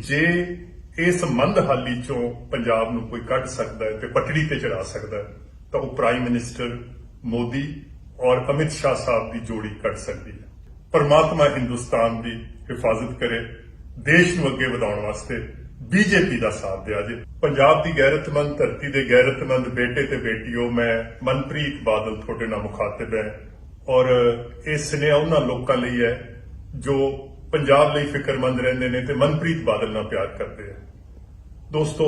ਜੇ ਇਸ ਮੰਦ ਹਾਲੀ ਚੋਂ ਪੰਜਾਬ ਨੂੰ ਕੋਈ ਕੱਢ ਸਕਦਾ ਹੈ ਤੇ ਪਟੜੀ ਤੇ ਚੜਾ ਸਕਦਾ ਹੈ, ਤਾਂ ਉਹ ਪ੍ਰਾਈਮ ਮਿਨਿਸਟਰ ਮੋਦੀ ਔਰ ਅਮਿਤ ਸ਼ਾਹ ਸਾਹਿਬ ਦੀ ਜੋੜੀ ਕੱਢ ਸਕਦੀ ਹੈ। ਪਰਮਾਤਮਾ ਹਿੰਦੁਸਤਾਨ ਦੀ ਹਿਫਾਜ਼ਤ ਕਰੇ, ਦੇਸ਼ ਨੂੰ ਅੱਗੇ ਵਧਾਉਣ ਵਾਸਤੇ ਬੀਜੇਪੀ ਦਾ ਸਾਥ ਦਿਆ ਜੇ। ਪੰਜਾਬ ਦੀ ਗੈਰਤਮੰਦ, ਧਰਤੀ ਦੇ ਗੈਰਤਮੰਦ ਬੇਟੇ ਤੇ ਬੇਟੀਓ, ਮੈਂ ਮਨਪ੍ਰੀਤ ਬਾਦਲ ਤੁਹਾਡੇ ਨਾਲ ਮੁਖਾਤਿਬ ਹੈ ਔਰ ਇਹ ਸੁਨੇਹਾ ਉਹਨਾਂ ਲੋਕਾਂ ਲਈ ਹੈ ਜੋ ਪੰਜਾਬ ਲਈ ਫਿਕਰਮੰਦ ਰਹਿੰਦੇ ਨੇ ਤੇ ਮਨਪ੍ਰੀਤ ਬਾਦਲ ਨਾਲ ਪਿਆਰ ਕਰਦੇ ਆ। ਦੋਸਤੋ,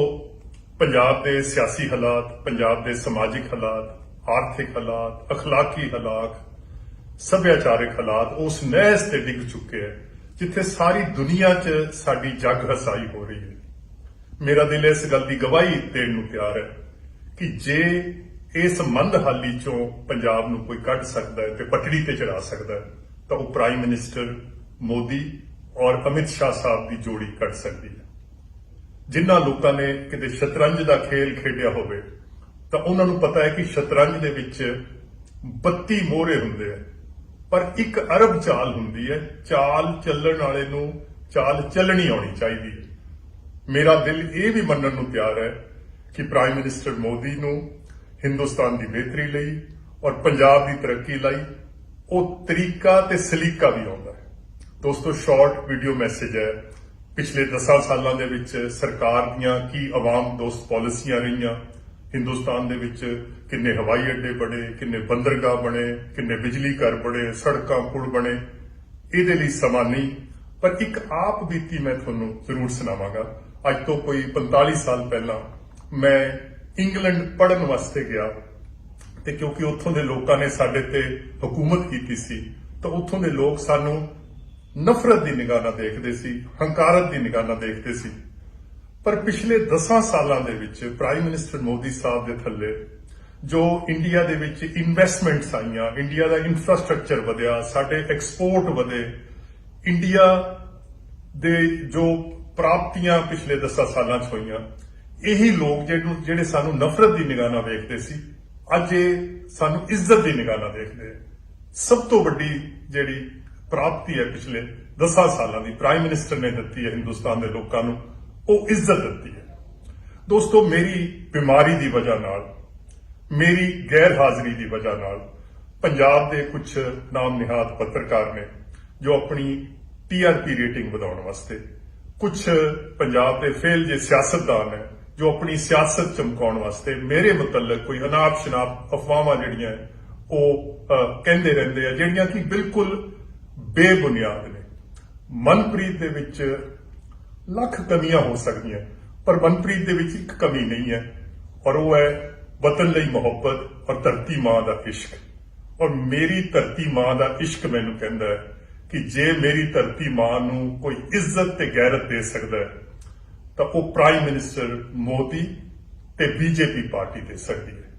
ਪੰਜਾਬ ਦੇ ਸਿਆਸੀ ਹਾਲਾਤ, ਪੰਜਾਬ ਦੇ ਸਮਾਜਿਕ ਹਾਲਾਤ, ਆਰਥਿਕ ਹਾਲਾਤ, ਅਖਲਾਕੀ ਹਾਲਾਤ, ਸੱਭਿਆਚਾਰਕ ਹਾਲਾਤ ਉਸ ਨਹਿਸ ਤੇ ਡਿੱਗ ਚੁੱਕੇ ਹੈ ਜਿੱਥੇ ਸਾਰੀ ਦੁਨੀਆ 'ਚ ਸਾਡੀ ਜੱਗ ਹਸਾਈ ਹੋ ਰਹੀ ਹੈ। ਮੇਰਾ ਦਿਲ ਇਸ ਗੱਲ ਦੀ ਗਵਾਹੀ ਦੇਣ ਨੂੰ ਤਿਆਰ ਹੈ ਕਿ ਜੇ ਇਸ ਮੰਦਹਾਲੀ ਚੋਂ ਪੰਜਾਬ ਨੂੰ ਕੋਈ ਕੱਢ ਸਕਦਾ ਹੈ ਤੇ ਪਟੜੀ ਤੇ ਚੜਾ ਸਕਦਾ ਹੈ, ਤਾਂ ਉਹ ਪ੍ਰਾਈਮ ਮਿਨਿਸਟਰ ਮੋਦੀ ਔਰ ਅਮਿਤ ਸ਼ਾਹ ਸਾਹਿਬ ਦੀ ਜੋੜੀ ਕੱਢ ਸਕਦੀ ਹੈ। ਜਿਨ੍ਹਾਂ ਲੋਕਾਂ ਨੇ ਕਿਤੇ ਸ਼ਤਰੰਜ ਦਾ ਖੇਲ ਖੇਡਿਆ ਹੋਵੇ, ਤਾਂ ਉਹਨਾਂ ਨੂੰ ਪਤਾ ਹੈ ਕਿ ਸ਼ਤਰੰਜ ਦੇ ਵਿੱਚ 32 ਮੋਹਰੇ ਹੁੰਦੇ ਆ। ਪਰ ਇੱਕ ਅਰਬ ਚਾਲ ਹੁੰਦੀ ਹੈ, ਚਾਲ ਚੱਲਣ ਵਾਲੇ ਨੂੰ ਚਾਲ ਚੱਲਣੀ ਆਉਣੀ ਚਾਹੀਦੀ। ਹੈ ਮੇਰਾ ਦਿਲ ਇਹ ਵੀ ਮੰਨਣ ਨੂੰ ਤਿਆਰ ਹੈ ਕਿ ਪ੍ਰਾਈਮ ਮਿਨਿਸਟਰ ਮੋਦੀ ਨੂੰ ਹਿੰਦੁਸਤਾਨ ਦੀ ਬਿਹਤਰੀ ਲਈ ਔਰ ਪੰਜਾਬ ਦੀ ਤਰੱਕੀ ਲਈ ਉਹ ਤਰੀਕਾ ਤੇ ਸਲੀਕਾ ਵੀ ਆਉਂਦਾ। ਦੋਸਤੋ ਸ਼ਾਰਟ ਵੀਡੀਓ ਮੈਸੇਜ ਹੈ। ਪਿਛਲੇ 10 ਸਾਲਾਂ ਦੇ ਵਿੱਚ ਸਰਕਾਰ ਦੀਆਂ ਕੀ ਆਵਾਮ ਦੋਸਤ ਪਾਲਿਸੀਆਂ ਰਹੀਆਂ? ਹਿੰਦੁਸਤਾਨ ਦੇ ਵਿੱਚ ਕਿੰਨੇ ਹਵਾਈ ਅੱਡੇ ਬਣੇ, ਕਿੰਨੇ ਬੰਦਰਗਾਹ ਬਣੇ, ਕਿੰਨੇ ਬਿਜਲੀ ਘਰ ਬਣੇ, ਸੜਕਾਂ, ਪੁਲ ਬਣੇ। ਇਹਦੇ ਲਈ ਸਮਾਂ ਨਹੀਂ। ਪਰ ਇੱਕ ਆਪ ਬੀਤੀ ਮੈਂ ਤੁਹਾਨੂੰ ਜ਼ਰੂਰ ਸੁਣਾਵਾਂਗਾ। ਅੱਜ ਤੋਂ ਕੋਈ 45 ਸਾਲ ਪਹਿਲਾਂ ਮੈਂ ਇੰਗਲੈਂਡ ਪੜਨ ਵਾਸਤੇ ਗਿਆ। ਤੇ ਕਿਉਂਕਿ ਉੱਥੋਂ ਦੇ ਲੋਕਾਂ ਨੇ ਸਾਡੇ ਤੇ ਹਕੂਮਤ ਕੀਤੀ ਸੀ, ਤਾਂ ਉੱਥੋਂ ਦੇ ਲੋਕ ਸਾਨੂੰ ਨਫ਼ਰਤ ਦੀ ਨਿਗਾਹ ਨਾਲ ਦੇਖਦੇ ਸੀ, ਹੰਕਾਰਤ ਦੀ ਨਿਗਾਹ ਨਾਲ ਦੇਖਦੇ ਸੀ। ਪਰ ਪਿਛਲੇ 10 ਸਾਲਾਂ ਦੇ ਵਿੱਚ ਪ੍ਰਾਈਮ ਮਿਨਿਸਟਰ ਮੋਦੀ ਸਾਹਿਬ ਦੇ ਥੱਲੇ ਜੋ ਇੰਡੀਆ ਦੇ ਵਿੱਚ ਇਨਵੈਸਟਮੈਂਟਸ ਆਈਆਂ ਇੰਡੀਆ ਦਾ ਇਨਫਰਾਸਟ੍ਰਕਚਰ ਵਧਿਆ, ਸਾਡੇ ਐਕਸਪੋਰਟ ਵਧੇ ਇੰਡੀਆ ਦੇ ਜੋ ਪ੍ਰਾਪਤੀਆਂ ਪਿਛਲੇ 10 ਸਾਲਾਂ 'ਚ ਹੋਈਆਂ, ਇਹੀ ਲੋਕ ਜਿਹਨੂੰ ਜਿਹੜੇ ਸਾਨੂੰ ਨਫ਼ਰਤ ਦੀ ਨਿਗਾਹ ਨਾਲ ਵੇਖਦੇ ਸੀ, ਅੱਜ ਇਹ ਸਾਨੂੰ ਇੱਜ਼ਤ ਦੀ ਨਿਗਾਹ ਨਾਲ ਦੇਖਦੇ ਸਭ ਤੋਂ ਵੱਡੀ ਜਿਹੜੀ ਪ੍ਰਾਪਤੀ ਹੈ ਪਿਛਲੇ 10 ਸਾਲਾਂ ਦੀ। ਪ੍ਰਾਈਮ ਮਿਨਿਸਟਰ ਨੇ ਦਿੱਤੀ ਹੈ ਹਿੰਦੁਸਤਾਨ ਦੇ ਲੋਕਾਂ ਨੂੰ। ਉਹ ਇੱਜ਼ਤ ਦਿੱਤੀ ਹੈ। ਦੋਸਤੋ, ਮੇਰੀ ਬਿਮਾਰੀ ਦੀ ਵਜ੍ਹਾ ਨਾਲ, ਮੇਰੀ ਗੈਰ ਹਾਜ਼ਰੀ ਦੀ ਵਜ੍ਹਾ ਨਾਲ ਪੰਜਾਬ ਦੇ ਕੁਝ ਨਾਮ ਨਿਹਾਦ ਪੱਤਰਕਾਰ ਨੇ ਜੋ ਆਪਣੀ ਟੀਆਰਪੀ ਰੇਟਿੰਗ ਵਧਾਉਣ ਵਾਸਤੇ ਕੁਝ ਪੰਜਾਬ ਦੇ ਫੇਲ ਜੇ ਸਿਆਸਤਦਾਨ ਨੇ, ਜੋ ਆਪਣੀ ਸਿਆਸਤ ਚਮਕਾਉਣ ਵਾਸਤੇ ਮੇਰੇ ਮੁਤਲਕ ਕੋਈ ਅਨਾਪ ਸ਼ਨਾਪ ਅਫਵਾਹਾਂ ਜਿਹੜੀਆਂ ਉਹ ਕਹਿੰਦੇ ਰਹਿੰਦੇ ਆ, ਜਿਹੜੀਆਂ ਕਿ ਬਿਲਕੁਲ ਬੇਬੁਨਿਆਦ ਨੇ। ਮਨਪ੍ਰੀਤ ਦੇ ਵਿੱਚ ਲੱਖ ਕਮੀਆਂ ਹੋ ਸਕਦੀਆਂ, ਪਰ ਮਨਪ੍ਰੀਤ ਦੇ ਵਿੱਚ ਇੱਕ ਕਮੀ ਨਹੀਂ ਹੈ, ਔਰ ਉਹ ਹੈ ਵਤਨ ਲਈ ਮੁਹੱਬਤ ਔਰ ਧਰਤੀ ਮਾਂ ਦਾ ਇਸ਼ਕ। ਔਰ ਮੇਰੀ ਧਰਤੀ ਮਾਂ ਦਾ ਇਸ਼ਕ ਮੈਨੂੰ ਕਹਿੰਦਾ ਹੈ ਕਿ ਜੇ ਮੇਰੀ ਧਰਤੀ ਮਾਂ ਨੂੰ ਕੋਈ ਇੱਜ਼ਤ ਤੇ ਗੈਰਤ ਦੇ ਸਕਦਾ ਹੈ, ਤਾਂ ਉਹ ਪ੍ਰਾਈਮ ਮਿਨਿਸਟਰ ਮੋਦੀ ਤੇ ਬੀਜੇਪੀ ਪਾਰਟੀ ਦੇ ਸਕਦੀ ਹੈ।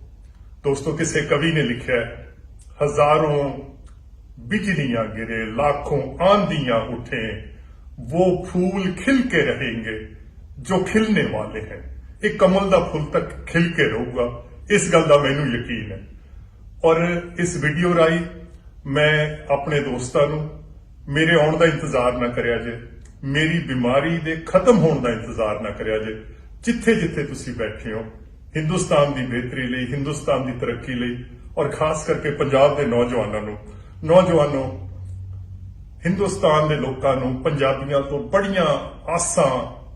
ਦੋਸਤੋ, ਕਿਸੇ ਕਵੀ ਨੇ ਲਿਖਿਆ ਹਜ਼ਾਰੋਂ बिजलियां गिरे लाखों आंधियां उठे वो फूल खिल के रहेंगे जो खिलने वाले हैं ਇਹ ਕਮਲ ਦਾ ਫੁੱਲ ਤੱਕ ਖਿਲ ਕੇ ਰਹੂਗਾ ਇਸ ਗੱਲ ਦਾ ਮੈਨੂੰ ਯਕੀਨ ਹੈ ਔਰ ਇਸ ਵੀਡੀਓ ਰਾਹੀਂ ਮੈਂ ਆਪਣੇ ਦੋਸਤਾਂ ਨੂੰ ਮੇਰੇ ਆਉਣ ਦਾ ਇੰਤਜ਼ਾਰ ਨਾ ਕਰਿਆ ਜੇ ਮੇਰੀ ਬਿਮਾਰੀ ਦੇ ਖਤਮ ਹੋਣ ਦਾ ਇੰਤਜ਼ਾਰ ਨਾ ਕਰਿਆ ਜੇ ਜਿੱਥੇ ਜਿੱਥੇ ਤੁਸੀਂ ਬੈਠੇ ਹੋ ਹਿੰਦੁਸਤਾਨ ਦੀ ਬਿਹਤਰੀ ਲਈ ਹਿੰਦੁਸਤਾਨ ਦੀ ਤਰੱਕੀ ਲਈ ਔਰ ਖਾਸ ਕਰਕੇ ਪੰਜਾਬ ਦੇ ਨੌਜਵਾਨਾਂ ਨੂੰ ਨੌਜਵਾਨੋ, ਹਿੰਦੁਸਤਾਨ ਦੇ ਲੋਕਾਂ ਨੂੰ ਪੰਜਾਬੀਆਂ ਤੋਂ ਬੜੀਆਂ ਆਸਾਂ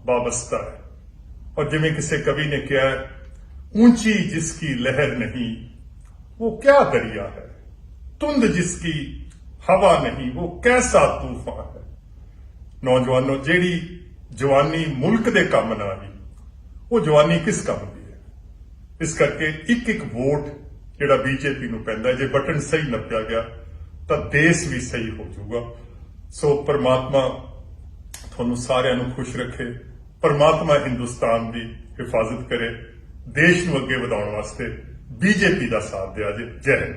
ਵਾਬਸਤਾ ਹੈ। ਔਰ ਜਿਵੇਂ ਕਿਸੇ ਕਵੀ ਨੇ ਕਿਹਾ ਉੱਚੀ ਜਿਸ ਕੀ ਲਹਿਰ ਨਹੀਂ, ਉਹ ਕਿਆ ਦਰਿਆ ਹੈ? ਤੁੰਦ ਜਿਸ ਕੀ ਹਵਾ ਨਹੀਂ, ਉਹ ਕੈਸਾ ਤੂਫਾਨ ਹੈ? ਨੌਜਵਾਨੋ, ਜਿਹੜੀ ਜਵਾਨੀ ਮੁਲਕ ਦੇ ਕੰਮ ਨਾ ਆਈ, ਉਹ ਜਵਾਨੀ ਕਿਸ ਕੰਮ ਦੀ ਹੈ? ਇਸ ਕਰਕੇ ਇੱਕ ਇੱਕ ਵੋਟ ਜਿਹੜਾ ਬੀਜੇਪੀ ਨੂੰ ਪੈਂਦਾ ਜੇ ਬਟਨ ਸਹੀ ਨੱਪਿਆ ਗਿਆ ਤਾਂ ਦੇਸ਼ ਵੀ ਸਹੀ ਹੋ ਜਾਊਗਾ। ਸੋ ਪਰਮਾਤਮਾ ਤੁਹਾਨੂੰ ਸਾਰਿਆਂ ਨੂੰ ਖੁਸ਼ ਰੱਖੇ, ਪਰਮਾਤਮਾ ਹਿੰਦੁਸਤਾਨ ਦੀ ਹਿਫਾਜ਼ਤ ਕਰੇ, ਦੇਸ਼ ਨੂੰ ਅੱਗੇ ਵਧਾਉਣ ਵਾਸਤੇ ਬੀਜੇਪੀ ਦਾ ਸਾਥ ਦਿਆ ਜੇ। ਜੈ ਹਿੰਦ।